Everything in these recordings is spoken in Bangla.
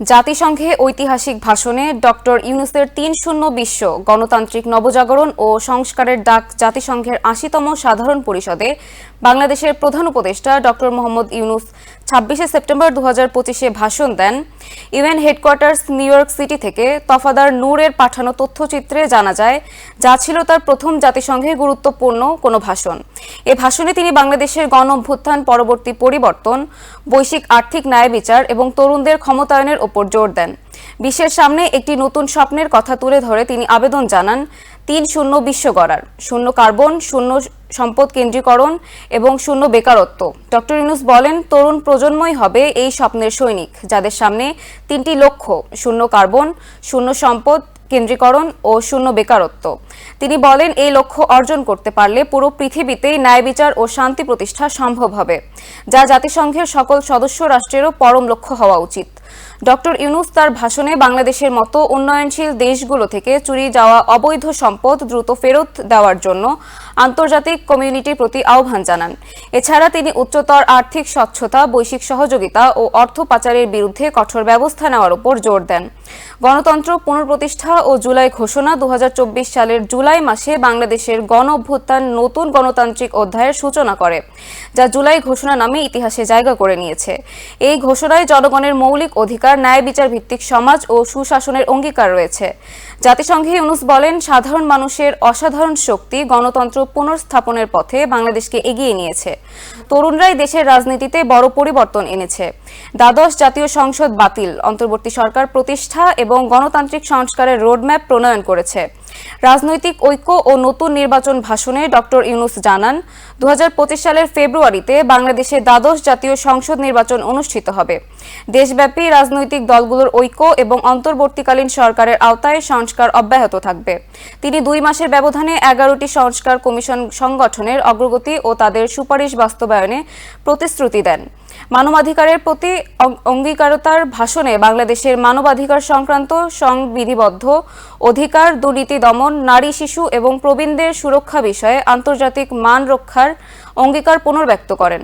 জাতিসংঘে ঐতিহাসিক ভাষণে ডক্টর ইউনুসের তিন শূন্য বিশ্ব, গণতান্ত্রিক নবজাগরণ ও সংস্কারের ডাক জাতিসংঘের আশিতম সাধারণ পরিষদে বাংলাদেশের প্রধান উপদেষ্টা ডক্টর মোহাম্মদ ইউনুস ছাব্বিশে সেপ্টেম্বর দু পঁচিশে ভাষণ দেন UN headquarters New York city থেকে। তফাদার নূরের পাঠানো তথ্যচিত্রে জানা যায়, যা ছিল তার প্রথম জাতিসংঘে গুরুত্বপূর্ণ কোনো ভাষণ। এ ভাষণে তিনি বাংলাদেশের গণ অভ্যুত্থান পরবর্তী পরিবর্তন, বৈশ্বিক আর্থিক ন্যায় বিচার এবং তরুণদের ক্ষমতায়নের ওপর জোর দেন। বিশ্বের সামনে একটি নতুন স্বপ্নের কথা তুলে ধরে তিনি আবেদন জানান তিন শূন্য বিশ্ব গড়ার। শূন্য কার্বন, শূন্য সম্পদ কেন্দ্রীকরণ এবং শূন্য বেকারত্ব। ডক্টর ইউনুস বলেন, তরুণ প্রজন্মই হবে এই স্বপ্নের সৈনিক, যাদের সামনে তিনটি লক্ষ্য, শূন্য কার্বন, শূন্য সম্পদ কেন্দ্রীকরণ ও শূন্য বেকারত্ব। তিনি বলেন, এই লক্ষ্য অর্জন করতে পারলে পুরো পৃথিবীতেই ন্যায় বিচার ও শান্তি প্রতিষ্ঠা সম্ভব হবে, যা জাতিসংঘের সকল সদস্য রাষ্ট্রেরও পরম লক্ষ্য হওয়া উচিত। ডক্টর ইউনুস তার ভাষণে বাংলাদেশের মতো উন্নয়নশীল দেশগুলো থেকে চুরি যাওয়া অবৈধ সম্পদ দ্রুত ফেরত দেওয়ার জন্য আন্তর্জাতিক কমিউনিটির প্রতি আহ্বান জানান। এছাড়া তিনি উচ্চতর আর্থিক স্বচ্ছতা, বৈশ্বিক সহযোগিতা ও অর্থ পাচারের বিরুদ্ধে কঠোর ব্যবস্থা নেওয়ার উপর জোর দেন। গণতন্ত্র পুনঃপ্রতিষ্ঠা ও জুলাই ঘোষণা দু সালের জুলাই মাসে বাংলাদেশের গণ অভ্যুত্থান নতুন গণতান্ত্রিক অধ্যায়ের সূচনা করে, যা জুলাই ঘোষণা নামে ইতিহাসে জায়গা করে নিয়েছে। এই ঘোষণায় জনগণের মৌলিক অধিকার, ন্যায় বিচার ভিত্তিক সমাজ ও সুশাসনের অঙ্গীকার রয়েছে। জাতিসংঘে ইউনুস বলেন, সাধারণ মানুষের অসাধারণ শক্তি গণতন্ত্র পুনর্স্থাপনের পথে বাংলাদেশকে এগিয়ে নিয়েছে। তরুণরাই দেশের রাজনীতিতে বড় পরিবর্তন এনেছে। দ্বাদশ জাতীয় সংসদ বাতিল। অন্তর্বর্তী সরকার প্রতিষ্ঠা এবং গণতান্ত্রিক সংস্কারের রোডম্যাপ প্রণয়ন করেছে। রাজনৈতিক ঐক্য ও নতুন নির্বাচন ভাষণে ডক্টর ইউনুস জানান দু হাজার পঁচিশ সালের ফেব্রুয়ারিতে বাংলাদেশে দ্বাদশ জাতীয় সংসদ নির্বাচন অনুষ্ঠিত হবে। দেশব্যাপী রাজনৈতিক দলগুলোর ঐক্য এবং অন্তর্বর্তীকালীন সরকারের আওতায় সংস্কার অব্যাহত থাকবে। তিনি দুই মাসের ব্যবধানে এগারোটি সংস্কার কমিশন সংগঠনের অগ্রগতি ও তাদের সুপারিশ বাস্তবায়নে প্রতিশ্রুতি দেন। মানবাধিকারের প্রতি অঙ্গীকারতার ভাষণে বাংলাদেশের মানবাধিকার সংক্রান্ত সংবিধিবদ্ধ অধিকার, দুর্নীতি দমন, নারী, শিশু এবং প্রবীণদের সুরক্ষা বিষয়ে আন্তর্জাতিক মান রক্ষার অঙ্গীকার পুনর্ব্যক্ত করেন।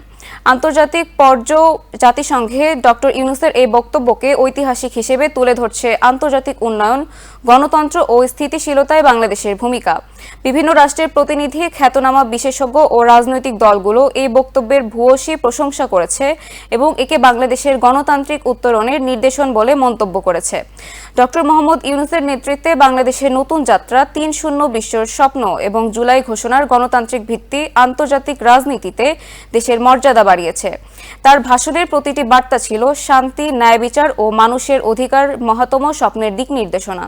আন্তর্জাতিক পর্য জাতিসংঘে ডক্টর ইউনুসের এই বক্তব্যকে ঐতিহাসিক হিসেবে তুলে ধরছে আন্তর্জাতিক উন্নয়ন, গণতন্ত্র ও স্থিতিশীলতায় বাংলাদেশের ভূমিকা। বিভিন্ন রাষ্ট্রের প্রতিনিধি, খ্যাতনামা বিশেষজ্ঞ ও রাজনৈতিক দলগুলো এই বক্তব্যের ভূয়সী প্রশংসা করেছে এবং একে বাংলাদেশের গণতান্ত্রিক উত্তরণের নির্দেশন বলে মন্তব্য করেছে। ডক্টর মোহাম্মদ ইউনুসের নেতৃত্বে বাংলাদেশের নতুন যাত্রা তিন শূন্য বিশ্বর স্বপ্ন এবং জুলাই ঘোষণার গণতান্ত্রিক ভিত্তি আন্তর্জাতিক রাজনীতিতে দেশের মর্যাদা বাড়িয়েছে। তার ভাষণের প্রতিটি বার্তা ছিল শান্তি ন্যায় বিচার ও মানুষের অধিকার মহাতম স্বপ্নের দিক নির্দেশনা।